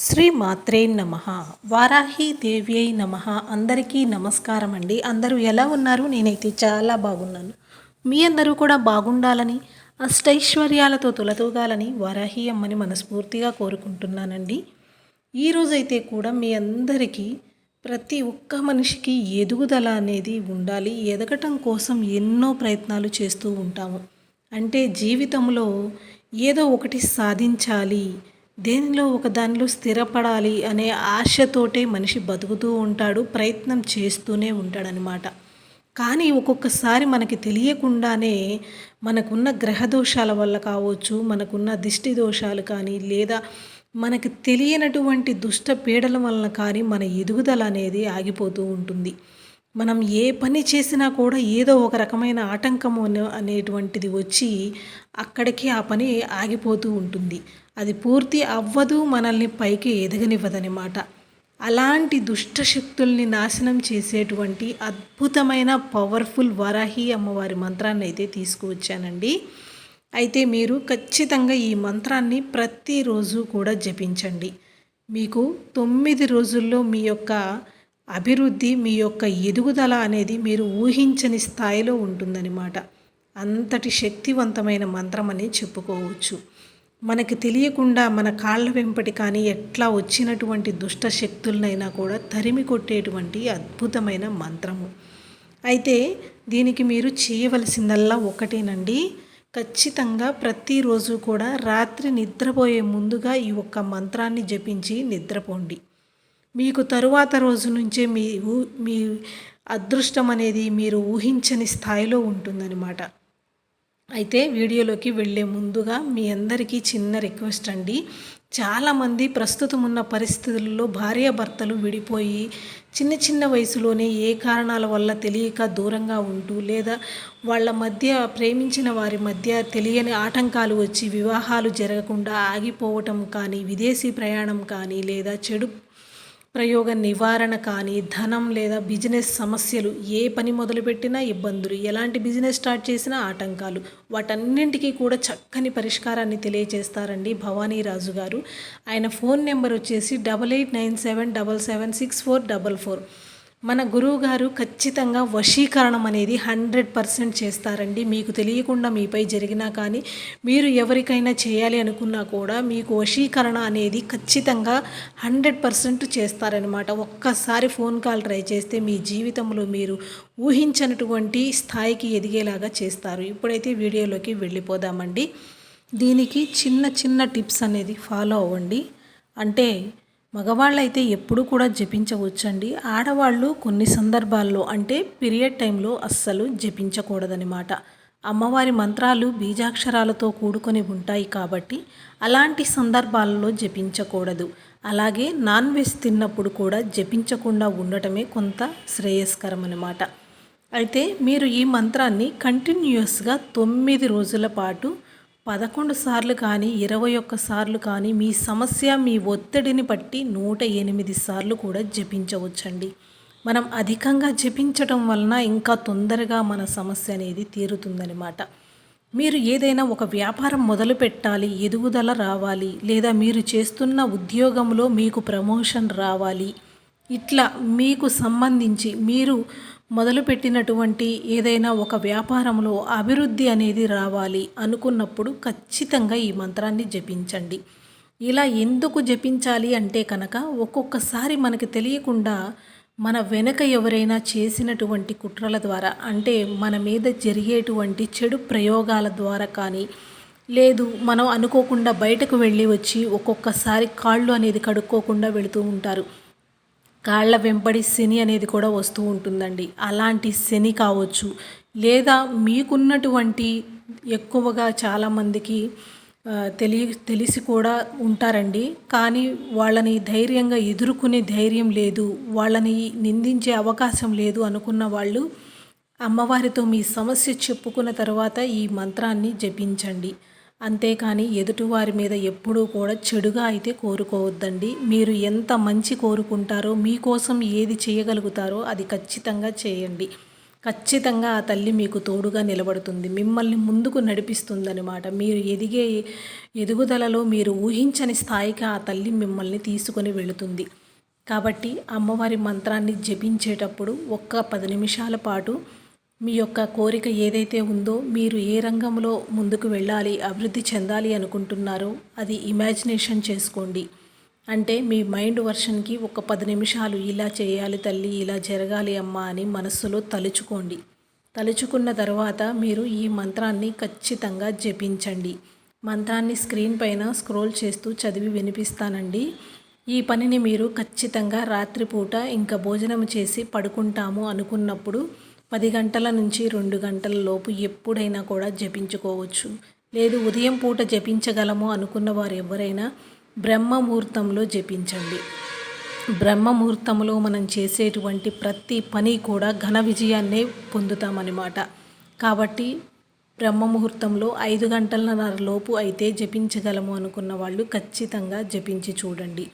శ్రీ మాత్రే నమ. వారాహి దేవ్యై నమ. అందరికీ నమస్కారం అండి. అందరూ ఎలా ఉన్నారు? నేనైతే చాలా బాగున్నాను. మీ అందరూ కూడా బాగుండాలని అష్టైశ్వర్యాలతో తులతూగాలని వారాహి అమ్మని మనస్ఫూర్తిగా కోరుకుంటున్నానండి. ఈరోజైతే కూడా మీ అందరికీ ప్రతి ఒక్క మనిషికి ఎదుగుదల అనేది ఉండాలి. ఎదగటం కోసం ఎన్నో ప్రయత్నాలు చేస్తూ ఉంటాము. అంటే జీవితంలో ఏదో ఒకటి సాధించాలి. దేనిలో ఒక దానిలో స్థిరపడాలి అనే ఆశతోటే మనిషి బతుకుతూ ఉంటాడు ప్రయత్నం చేస్తూనే ఉంటాడనమాట కానీ ఒక్కొక్కసారి మనకి తెలియకుండానే మనకున్న గ్రహ దోషాల వల్ల కావచ్చు మనకున్న దిష్టి దోషాలు కానీ లేదా మనకు తెలియనటువంటి దుష్ట పీడల వలన కానీ మన ఎదుగుదల అనేది ఆగిపోతూ ఉంటుంది. మనం ఏ పని చేసినా కూడా ఏదో ఒక రకమైన ఆటంకము అనేటువంటిది వచ్చి అక్కడికి ఆ పని ఆగిపోతూ ఉంటుంది. అది పూర్తి అవ్వదు మనల్ని పైకి ఎదగనివ్వదనమాట అలాంటి దుష్ట శక్తుల్ని నాశనం చేసేటువంటి అద్భుతమైన పవర్ఫుల్ వరాహి అమ్మవారి మంత్రాన్ని అయితే తీసుకువచ్చానండి. అయితే మీరు ఖచ్చితంగా ఈ మంత్రాన్ని ప్రతిరోజు కూడా జపించండి. మీకు తొమ్మిది రోజుల్లో మీ యొక్క అభివృద్ధి మీ యొక్క ఎదుగుదల అనేది మీరు ఊహించని స్థాయిలో ఉంటుందన్నమాట. అంతటి శక్తివంతమైన మంత్రం అని చెప్పుకోవచ్చు. మనకి తెలియకుండా మన కాళ్ళ వెంపటి కానీ ఎట్లా వచ్చినటువంటి దుష్ట శక్తులనైనా కూడా తరిమి కొట్టేటువంటి అద్భుతమైన మంత్రము. అయితే దీనికి మీరు చేయవలసిందల్లా ఒకటేనండి. ఖచ్చితంగా ప్రతిరోజు కూడా రాత్రి నిద్రపోయే ముందుగా ఈ ఒక్క మంత్రాన్ని జపించి నిద్రపోండి. మీకు తరువాత రోజు నుంచే మీ మీ అదృష్టం అనేది మీరు ఊహించని స్థాయిలో ఉంటుందన్నమాట. అయితే వీడియోలోకి వెళ్ళే ముందుగా మీ అందరికీ చిన్న రిక్వెస్ట్ అండి. చాలామంది ప్రస్తుతం ఉన్న పరిస్థితుల్లో భార్యాభర్తలు విడిపోయి చిన్న చిన్న వయసులోనే ఏ కారణాల వల్ల తెలియక దూరంగా ఉంటూ లేదా వాళ్ళ మధ్య ప్రేమించిన వారి మధ్య తెలియని ఆటంకాలు వచ్చి వివాహాలు జరగకుండా ఆగిపోవటం కానీ విదేశీ ప్రయాణం కానీ లేదా చెడు ప్రయోగ నివారణ కానీ ధనం లేదా బిజినెస్ సమస్యలు ఏ పని మొదలుపెట్టినా ఇబ్బందులు. ఎలాంటి బిజినెస్ స్టార్ట్ చేసినా ఆటంకాలు. వాటన్నింటికీ కూడా చక్కని పరిష్కారాన్ని తెలియజేస్తారండి భవానీ రాజు గారు. ఆయన ఫోన్ నెంబర్ వచ్చేసి double eight nine seven double seven six four double four. మన గురువు గారు ఖచ్చితంగా వశీకరణం అనేది హండ్రెడ్ పర్సెంట్ చేస్తారండి. మీకు తెలియకుండా మీపై జరిగినా కానీ మీరు ఎవరికైనా చేయాలి అనుకున్నా కూడా మీకు వశీకరణ అనేది ఖచ్చితంగా హండ్రెడ్ పర్సెంట్ చేస్తారనమాట ఒక్కసారి ఫోన్ కాల్ ట్రై చేస్తే మీ జీవితంలో మీరు ఊహించనటువంటి స్థాయికి ఎదిగేలాగా చేస్తారు. ఇప్పుడైతే వీడియోలోకి వెళ్ళిపోదామండి. దీనికి చిన్న చిన్న టిప్స్ అనేది ఫాలో అవ్వండి. అంటే మగవాళ్ళైతే ఎప్పుడు కూడా జపించవచ్చండి. ఆడవాళ్ళు కొన్ని సందర్భాల్లో అంటే పీరియడ్ టైంలో అస్సలు జపించకూడదనమాట అమ్మవారి మంత్రాలు బీజాక్షరాలతో కూడుకొని ఉంటాయి కాబట్టి అలాంటి సందర్భాలలో జపించకూడదు. అలాగే నాన్ వెజ్ తిన్నప్పుడు కూడా జపించకుండా ఉండటమే కొంత శ్రేయస్కరం అనమాట అయితే మీరు ఈ మంత్రాన్ని కంటిన్యూస్గా తొమ్మిది రోజుల పాటు పదకొండు సార్లు కానీ ఇరవై ఒక్క సార్లు కానీ మీ సమస్య మీ ఒత్తిడిని బట్టి నూట ఎనిమిది సార్లు కూడా జపించవచ్చండి. మనం అధికంగా జపించటం వలన ఇంకా తొందరగా మన సమస్య అనేది తీరుతుందనమాట మీరు ఏదైనా ఒక వ్యాపారం మొదలు పెట్టాలి ఎదుగుదల రావాలి లేదా మీరు చేస్తున్న ఉద్యోగంలో మీకు ప్రమోషన్ రావాలి ఇట్లా మీకు సంబంధించి మీరు మొదలుపెట్టినటువంటి ఏదైనా ఒక వ్యాపారంలో అభివృద్ధి అనేది రావాలి అనుకున్నప్పుడు ఖచ్చితంగా ఈ మంత్రాన్ని జపించండి. ఇలా ఎందుకు జపించాలి అంటే కనుక ఒక్కొక్కసారి మనకి తెలియకుండా మన వెనక ఎవరైనా చేసినటువంటి కుట్రల ద్వారా అంటే మన మీద జరిగేటువంటి చెడు ప్రయోగాల ద్వారా కానీ లేదు మనం అనుకోకుండా బయటకు వెళ్ళి వచ్చి ఒక్కొక్కసారి కాళ్ళు అనేది కడుక్కోకుండా వెళుతూ ఉంటారు. కాళ్ళ వెంబడి శని అనేది కూడా వస్తూ ఉంటుందండి. అలాంటి శని కావచ్చు. లేదా మీకున్నటువంటి ఎక్కువగా చాలామందికి తెలియ తెలిసి కూడా ఉంటారండి. కానీ వాళ్ళని ధైర్యంగా ఎదుర్కొనే ధైర్యం లేదు. వాళ్ళని నిందించే అవకాశం లేదు అనుకున్న వాళ్ళు అమ్మవారితో మీ సమస్య చెప్పుకున్న తర్వాత ఈ మంత్రాన్ని జపించండి. అంతేకాని ఎదుటివారి మీద ఎప్పుడూ కూడా చెడుగా అయితే కోరుకోవద్దండి. మీరు ఎంత మంచి కోరుకుంటారో మీకోసం ఏది చేయగలుగుతారో అది ఖచ్చితంగా చేయండి. ఖచ్చితంగా ఆ తల్లి మీకు తోడుగా నిలబడుతుంది. మిమ్మల్ని ముందుకు నడిపిస్తుందనమాట మీరు ఎదిగే ఎదుగుదలలో మీరు ఊహించని స్థాయికి ఆ తల్లి మిమ్మల్ని తీసుకొని వెళుతుంది. కాబట్టి అమ్మవారి మంత్రాన్ని జపించేటప్పుడు ఒక్క పది నిమిషాల పాటు మీ యొక్క కోరిక ఏదైతే ఉందో మీరు ఏ రంగంలో ముందుకు వెళ్ళాలి అభివృద్ధి చెందాలి అనుకుంటున్నారో అది ఇమాజినేషన్ చేసుకోండి. అంటే మీ మైండ్ వర్షన్కి ఒక పది నిమిషాలు ఇలా చేయాలి తల్లి ఇలా జరగాలి అమ్మా అని మనస్సులో తలుచుకోండి. తలుచుకున్న తర్వాత మీరు ఈ మంత్రాన్ని ఖచ్చితంగా జపించండి. మంత్రాన్ని స్క్రీన్ పైన స్క్రోల్ చేస్తూ చదివి వినిపిస్తానండి. ఈ పనిని మీరు ఖచ్చితంగా రాత్రిపూట ఇంకా భోజనం చేసి పడుకుంటాము అనుకున్నప్పుడు పది గంటల నుంచి రెండు గంటల లోపు ఎప్పుడైనా కూడా జపించుకోవచ్చు. లేదు ఉదయం పూట జపించగలము అనుకున్న వారు ఎవరైనా బ్రహ్మ ముహూర్తంలో జపించండి. బ్రహ్మ ముహూర్తంలో మనం చేసేటువంటి ప్రతి పని కూడా ఘన విజయాన్నే పొందుతామన్నమాట. కాబట్టి బ్రహ్మ ముహూర్తంలో ఐదు గంటలన్నర లోపు అయితే జపించగలము అనుకున్న వాళ్ళు ఖచ్చితంగా జపించి చూడండి.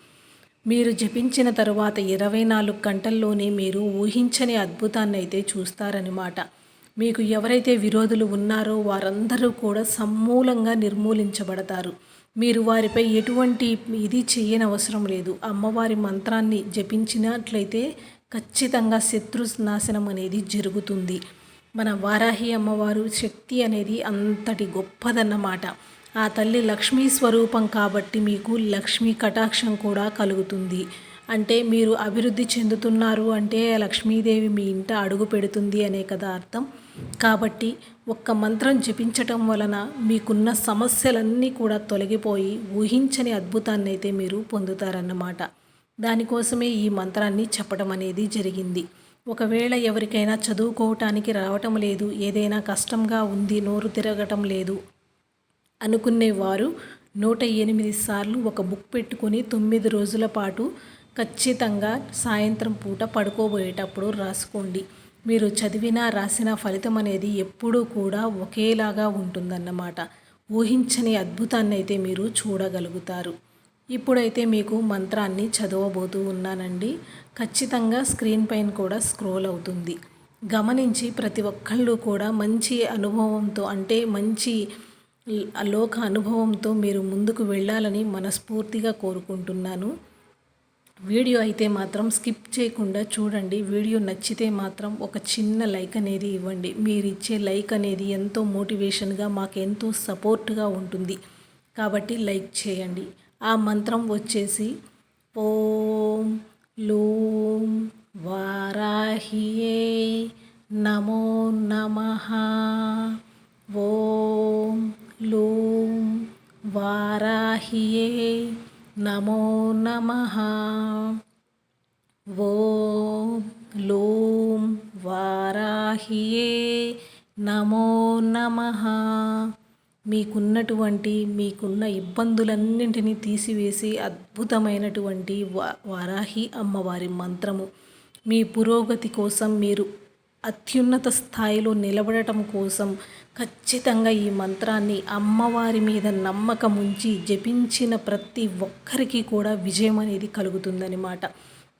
మీరు జపించిన తరువాత ఇరవై నాలుగు గంటల్లోనే మీరు ఊహించని అద్భుతాన్ని అయితే చూస్తారనమాట మీకు ఎవరైతే విరోధులు ఉన్నారో వారందరూ కూడా సమూలంగా నిర్మూలించబడతారు. మీరు వారిపై ఎటువంటి ఇది చేయని అవసరం లేదు. అమ్మవారి మంత్రాన్ని జపించినట్లయితే ఖచ్చితంగా శత్రు నాశనం అనేది జరుగుతుంది. మన వారాహి అమ్మవారు శక్తి అనేది అంతటి గొప్పదన్నమాట. ఆ తల్లి లక్ష్మీ స్వరూపం కాబట్టి మీకు లక్ష్మీ కటాక్షం కూడా కలుగుతుంది. అంటే మీరు అభివృద్ధి చెందుతున్నారు అంటే లక్ష్మీదేవి మీ ఇంట అడుగు పెడుతుంది అనే కదా అర్థం. కాబట్టి ఒక్క మంత్రం జపించటం వలన మీకున్న సమస్యలన్నీ కూడా తొలగిపోయి ఊహించని అద్భుతాన్ని అయితే మీరు పొందుతారన్నమాట. దానికోసమే ఈ మంత్రాన్ని చెప్పడం అనేది జరిగింది. ఒకవేళ ఎవరికైనా చదువుకోవటానికి రావటం లేదు ఏదైనా కష్టంగా ఉంది నోరు తిరగటం లేదు అనుకునేవారు. నూట ఎనిమిది సార్లు ఒక బుక్ పెట్టుకొని తొమ్మిది రోజుల పాటు ఖచ్చితంగా సాయంత్రం పూట పడుకోబోయేటప్పుడు రాసుకోండి. మీరు చదివిన రాసిన ఫలితం అనేది ఎప్పుడూ కూడా ఒకేలాగా ఉంటుందన్నమాట. ఊహించని అద్భుతాన్ని అయితే మీరు చూడగలుగుతారు. ఇప్పుడైతే మీకు మంత్రాన్ని చదవబోతూ ఉన్నానండి. ఖచ్చితంగా స్క్రీన్ పైన కూడా స్క్రోల్ అవుతుంది. గమనించి ప్రతి ఒక్కళ్ళు కూడా మంచి అనుభవంతో అంటే మంచి లోక అనుభవంతో మీరు ముందుకు వెళ్ళాలని మనస్ఫూర్తిగా కోరుకుంటున్నాను. వీడియో అయితే మాత్రం స్కిప్ చేయకుండా చూడండి. వీడియో నచ్చితే మాత్రం ఒక చిన్న లైక్ అనేది ఇవ్వండి. మీరు ఇచ్చే లైక్ అనేది ఎంతో మోటివేషన్గా మాకు ఎంతో సపోర్ట్గా ఉంటుంది. కాబట్టి లైక్ చేయండి. ఆ మంత్రం వచ్చేసి ఓం లూం నమో నమ. ఓం లోం వారాహియే నమో నమ. మీకున్నటువంటి మీకున్న ఇబ్బందులన్నింటినీ తీసివేసి అద్భుతమైనటువంటి వారాహి అమ్మవారి మంత్రము. మీ పురోగతి కోసం మీరు అత్యున్నత స్థాయిలో నిలబడటం కోసం ఖచ్చితంగా ఈ మంత్రాన్ని అమ్మవారి మీద నమ్మకం ఉంచి జపించిన ప్రతి ఒక్కరికి కూడా విజయం అనేది కలుగుతుందనమాట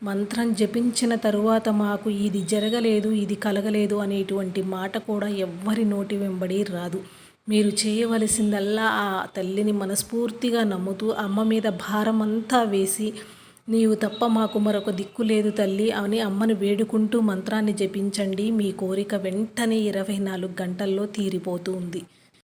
మంత్రం జపించిన తరువాత మాకు ఇది జరగలేదు ఇది కలగలేదు అనేటువంటి మాట కూడా ఎవ్వరి నోటి వెంబడి రాదు. మీరు చేయవలసిందల్లా ఆ తల్లిని మనస్ఫూర్తిగా నమ్ముతూ అమ్మ మీద భారమంతా వేసి నీవు తప్ప మాకు మరొక దిక్కు లేదు తల్లి. అని అమ్మను వేడుకుంటూ మంత్రాన్ని జపించండి. మీ కోరిక వెంటనే ఇరవై నాలుగు గంటల్లో తీరిపోతుంది